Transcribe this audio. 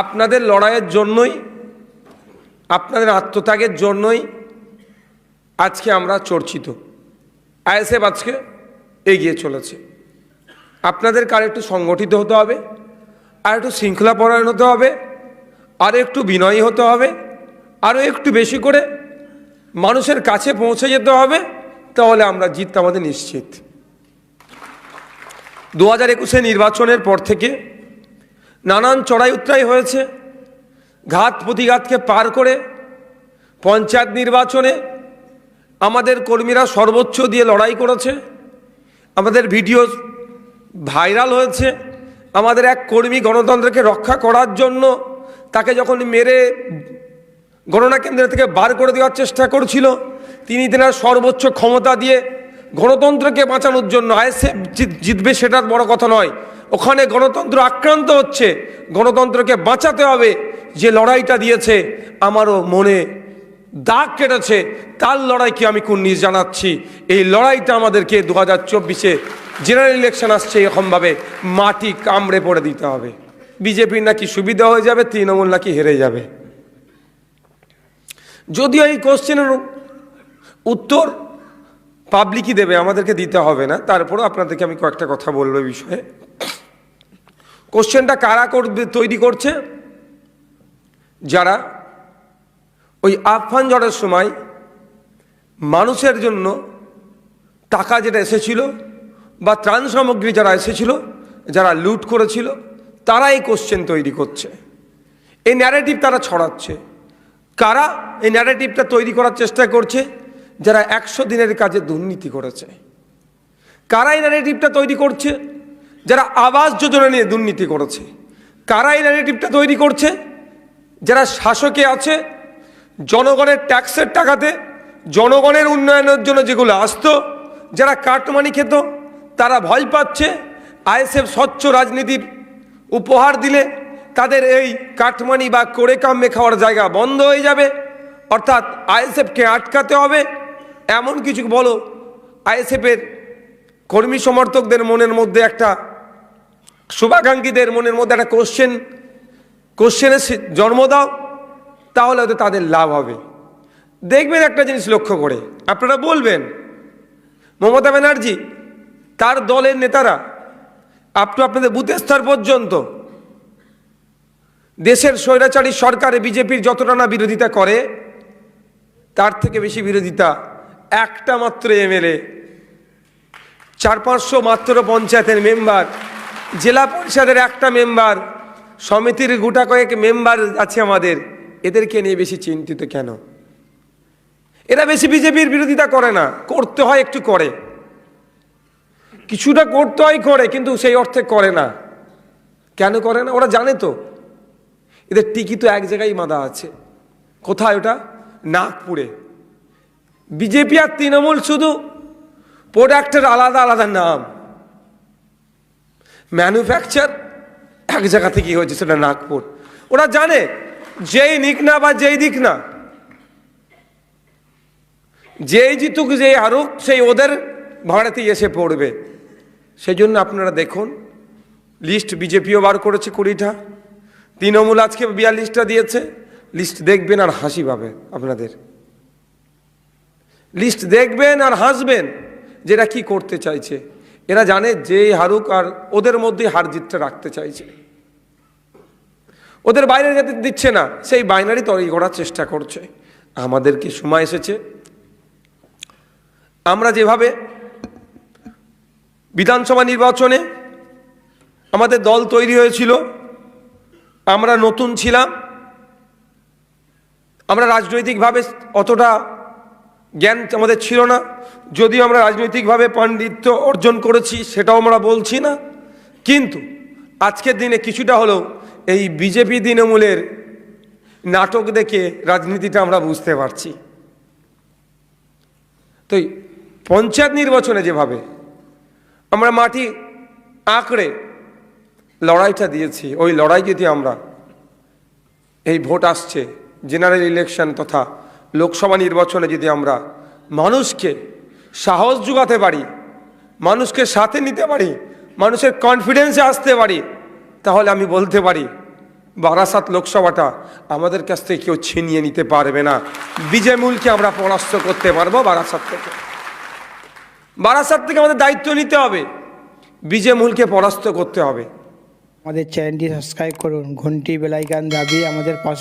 আপনাদের লড়াইয়ের জন্যই, আপনাদের আত্মত্যাগের জন্যই আজকে আমরা চর্চিত। আইএসএফ আজকে এগিয়ে চলেছে। আপনাদের কার একটু সংগঠিত হতে হবে, আর একটু শৃঙ্খলাপরায়ণ হতে হবে, আর একটু বিনয়ী হতে হবে, আরও একটু বেশি করে মানুষের কাছে পৌঁছে যেতে হবে, তাহলে আমরা জিততে আমাদের নিশ্চিত। দু হাজার একুশে নির্বাচনের পর থেকে নানান চড়াই উত্তরাই হয়েছে। ঘাত প্রতিঘাতকে পার করে পঞ্চায়েত নির্বাচনে আমাদের কর্মীরা সর্বোচ্চ দিয়ে লড়াই করেছে। আমাদের ভিডিও ভাইরাল হয়েছে। আমাদের এক কর্মী গণতন্ত্রকে রক্ষা করার জন্য তাকে যখন মেরে গণনা কেন্দ্র থেকে বার করে দেওয়ার চেষ্টা করছিল, তিনি তেনার সর্বোচ্চ ক্ষমতা দিয়ে গণতন্ত্রকে বাঁচানোর জন্য আইএসএফ জিতবে সেটার বড় কথা নয়। ওখানে গণতন্ত্র আক্রান্ত হচ্ছে। গণতন্ত্রকে বাঁচাতে হবে। যে লড়াইটা দিয়েছে, আমারও মনে দাগ কেটেছে। তার লড়াইকে আমি কুন্নিস জানাচ্ছি। এই লড়াইটা আমাদেরকে দু হাজার চব্বিশে জেনারেল ইলেকশন আসছে, এরকমভাবে মাটি কামড়ে পড়ে দিতে হবে। বিজেপির নাকি সুবিধা হয়ে যাবে, তৃণমূল নাকি হেরে যাবে। যদিও এই কোশ্চেনের উত্তর পাবলিকই দেবে, আমাদেরকে দিতে হবে না। তারপরেও আপনাদেরকে আমি কয়েকটা কথা বলব বিষয়ে। কোশ্চেনটা কারা তৈরি করছে? যারা ওই আফফান ঝড়ের সময় মানুষের জন্য টাকা যেটা এসেছিল বা ত্রাণ সামগ্রী যারা এসেছিল, যারা লুট করেছিল তারা এই কোশ্চেন তৈরি করছে। এই ন্যারেটিভ তারা ছড়াচ্ছে। কারা এই ন্যারেটিভটা তৈরি করার চেষ্টা করছে? যারা একশো দিনের কাজে দুর্নীতি করেছে। কারা এই ন্যারেটিভটা তৈরি করছে? যারা আবাস যোজনা নিয়ে দুর্নীতি করেছে, কারা এই ন্যারেটিভটা তৈরি করছে, যারা শাসকে আছে, জনগণের ট্যাক্সের টাকাতে, জনগণের উন্নয়নের জন্য যেগুলো আসতো, যারা কাটমানি খেত, তারা ভয় পাচ্ছে, আইএসএফ স্বচ্ছ রাজনীতির উপহার দিলে তাদের এই কাটমানি বা করে কামে খাওয়ার জায়গা বন্ধ হয়ে যাবে। অর্থাৎ আইএসএফকে আটকাতে হবে। এমন কিছু বলো, আইএসএফের কর্মী সমর্থকদের মনের মধ্যে একটা শুভাকাঙ্ক্ষীদের মনের মধ্যে একটা কোশ্চেন কোশ্চেনের জন্ম দাও, তাহলে হয়তো তাদের লাভ হবে। দেখবেন একটা জিনিস লক্ষ্য করে, আপনারা বলবেন, মমতা ব্যানার্জি, তার দলের নেতারা আপ টু আপনাদের বুথ স্তর পর্যন্ত দেশের স্বৈরাচারী সরকারে বিজেপির যতটা না বিরোধিতা করে, তার থেকে বেশি বিরোধিতা একটা মাত্র এমএলএ চার পাঁচশো মাত্র পঞ্চায়েতের মেম্বার জেলা পরিষদের একটা মেম্বার, সমিতির গোটা কয়েক মেম্বার আছে আমাদের। এদেরকে নিয়ে বেশি চিন্তিত কেন? এরা বেশি বিজেপির বিরোধিতা করে না। করতে হয় একটু করে। কিছুটা করতে হয় করে, কিন্তু সেই অর্থে করে না। কেন করে না? ওরা জানে তো। এদের টিকি তো এক জায়গায় বাঁধা আছে। কোথায় ওটা? নাগপুরে। বিজেপি আর তৃণমূল শুধু প্রোডাক্টের আলাদা আলাদা নাম। ম্যানুফ্যাকচার এক জায়গা থেকে হয়েছে সেটা নাগপুর। ওরা জানে যেই নিক না বা যেই দিক না। যেই জিতুক, যেই হারুক, সেই ওদের ভাড়াতেই এসে পড়বে। সেই জন্য আপনারা দেখুন লিস্ট বিজেপিও বার করেছে কুড়িটা। তৃণমূল আজকে বিয়াল্লিশটা দিয়েছে। লিস্ট দেখবেন আর হাসি পাবে আপনাদের। লিস্ট দেখবেন আর হাসবেন যেটা কি করতে চাইছে। এরা জানে যে হারুক আর ওদের মধ্যেই হার জিতটা রাখতে চাইছে। ওদের বাইরে যেতে দিচ্ছে না, সেই বাইনারি তৈরি করার চেষ্টা করছে। আমাদের কি সময় এসেছে? আমরা যেভাবে বিধানসভা নির্বাচনে আমাদের দল তৈরি হয়েছিল, আমরা নতুন ছিলাম, আমরা রাজনৈতিকভাবে অতটা জ্ঞান আমাদের ছিল না। যদিও আমরা রাজনৈতিকভাবে পাণ্ডিত্য অর্জন করেছি, সেটাও আমরা বলছি না। কিন্তু আজকের দিনে কিছুটা হলেও এই বিজেপি তৃণমূলের নাটক দেখে রাজনীতিটা আমরা বুঝতে পারছি। তো পঞ্চায়েত নির্বাচনে যেভাবে আমরা মাটি আঁকড়ে লড়াইটা দিয়েছি, ওই লড়াই যদি আমরা, এই ভোট আসছে জেনারেল ইলেকশন তথা লোকসভা নির্বাচনে যদি আমরা মানুষকে সাহস যোগাতে পারি, মানুষকে সাথে নিতে পারি, মানুষের কনফিডেন্সে আসতে পারি, তাহলে আমি বলতে পারি, বারাসাত লোকসভাটা আমাদের কাছ থেকে কেউ ছিনিয়ে নিতে পারবে না। বিজয়মূলকে আমরা পরাস্ত করতে পারব বারাসাত থেকে। বারাসাত থেকে আমাদের দায়িত্ব নিতে হবে। বিজয়মূলকে পরাস্ত করতে হবে। আমাদের চ্যানেলটি সাবস্ক্রাইব করুন, ঘন্টি বেলাইকান দাবি আমাদের পাশে